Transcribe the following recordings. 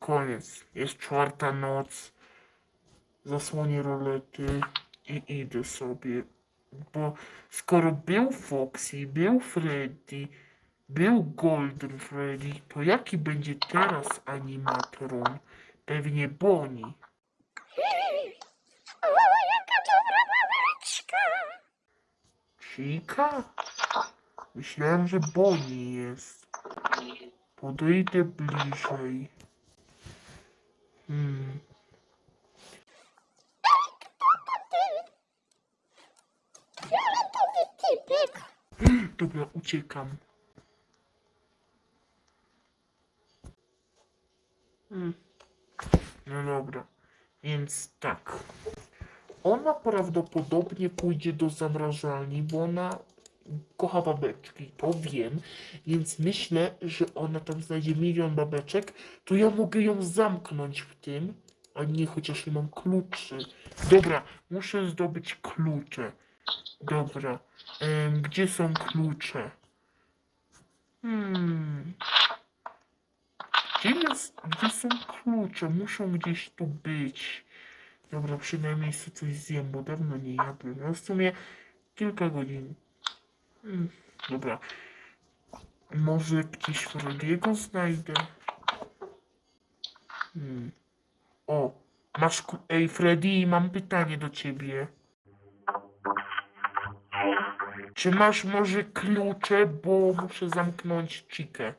Koniec. Jest czwarta noc. Zasłonię rolety i idę sobie. Bo skoro był Foxy, był Freddy, był Golden Freddy, to jaki będzie teraz animatron? Pewnie Bonnie. O, jaka dobra babeczka! Chica? Myślałem, że Bonnie jest. Podejdę bliżej. Hmm. Dobra, uciekam. Hmm. No dobra, więc tak. Ona prawdopodobnie pójdzie do zamrażalni, bo ona kocha babeczki, to wiem, więc myślę, że ona tam znajdzie milion babeczek, to ja mogę ją zamknąć w tym, a nie, chociaż nie mam kluczy. Dobra, muszę zdobyć klucze. Dobra, gdzie są klucze? Hmm. Gdzie, jest, gdzie są klucze? Muszą gdzieś tu być. Dobra, przynajmniej sobie coś zjem, bo dawno nie jadłem. No w sumie kilka godzin. Hmm. Dobra. Może gdzieś Frediego znajdę? Hmm. O, masz... ku- Ej, Freddy, mam pytanie do ciebie. Czy masz może klucze, bo muszę zamknąć Chikę?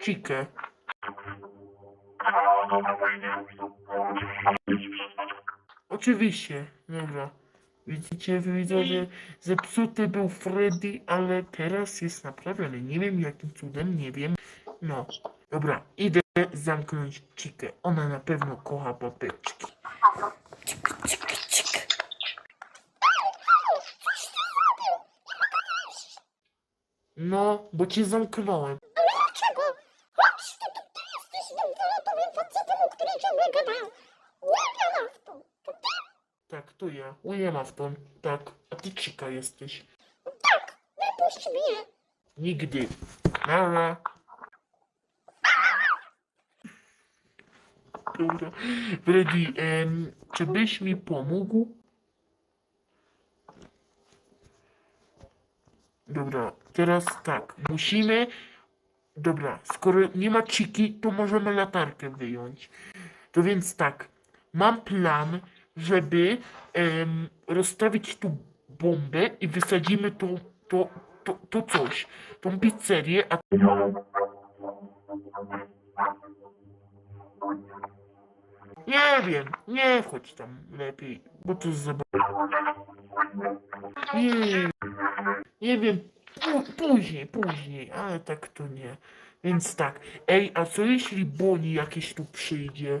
Chikę. Oczywiście, dobra. Widzicie, widzowie, zepsuty był Freddy, ale teraz jest naprawiony. Nie wiem jakim cudem, nie wiem. No, dobra, idę zamknąć Chikę. Ona na pewno kocha cik. No, bo cię zamknąłem. Ale dlaczego? Chodź, ty, ty, ty jesteś tym fioletowym facetem, o którym ciągle gadałem. William Afton, to ty? Tak, to ja. William Afton. Tak, a ty Chica jesteś. Tak, wypuść mnie. Nigdy. Nara. Dobra. Freddy, em, czy byś mi pomógł? Dobra, teraz tak. Musimy... Dobra, skoro nie ma Chiki, to możemy latarkę wyjąć. To więc tak. Mam plan, żeby em, rozstawić tu bombę i wysadzimy to, to, to, to coś. Tą pizzerię, a Nie wiem, nie wchodź tam lepiej, bo to jest za... Nie, nie wiem, Pó- później, później, ale tak to nie. Więc tak, ej, a co jeśli Boni jakieś tu przyjdzie?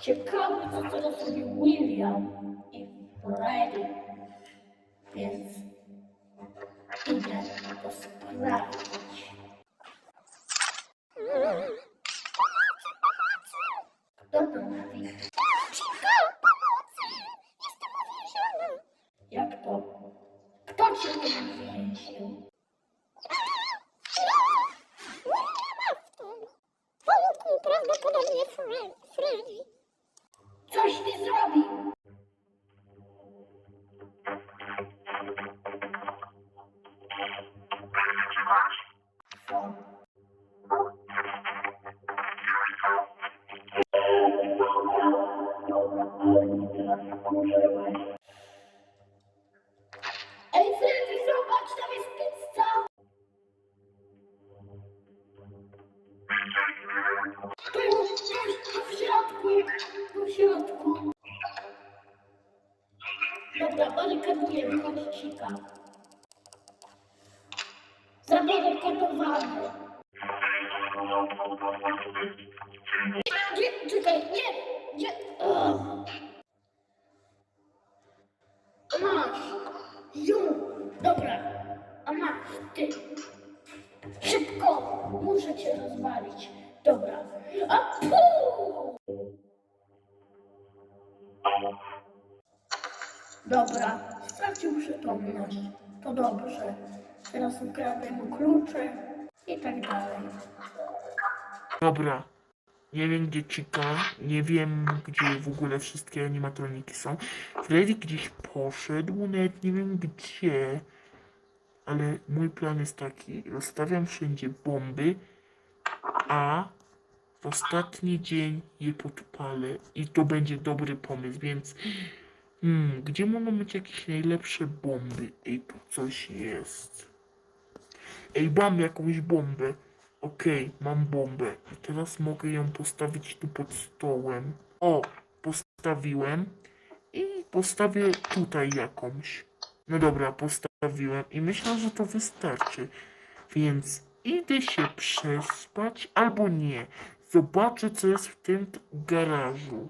Ciekawe, co teraz robi William i Freddy. Więc idę to sprawdzić. Coś ty zrobił. Tu w środku, w środku. Dobra, barykaduję konicika. Zabiorę kotowane. Gdzie, czekaj, nie, gdzie, o. Masz, ją, dobra, a masz, ty. Szybko, muszę cię rozwalić, dobra, a! Dobra, stracił przytomność, to dobrze, teraz ukradnę mu klucze i tak dalej. Dobra. Nie wiem gdzie Chica, nie wiem gdzie w ogóle wszystkie animatroniki są. Freddy gdzieś poszedł, nawet nie wiem gdzie. Ale mój plan jest taki, rozstawiam wszędzie bomby, a w ostatni dzień je podpalę i to będzie dobry pomysł, więc hmm, gdzie mogą być jakieś najlepsze bomby? Ej, tu coś jest. Ej, mam jakąś bombę. Okej, mam bombę. I teraz mogę ją postawić tu pod stołem. O, postawiłem. I postawię tutaj jakąś. No dobra, postawiłem. I myślę, że to wystarczy. Więc idę się przespać albo nie. Zobaczę, co jest w tym garażu.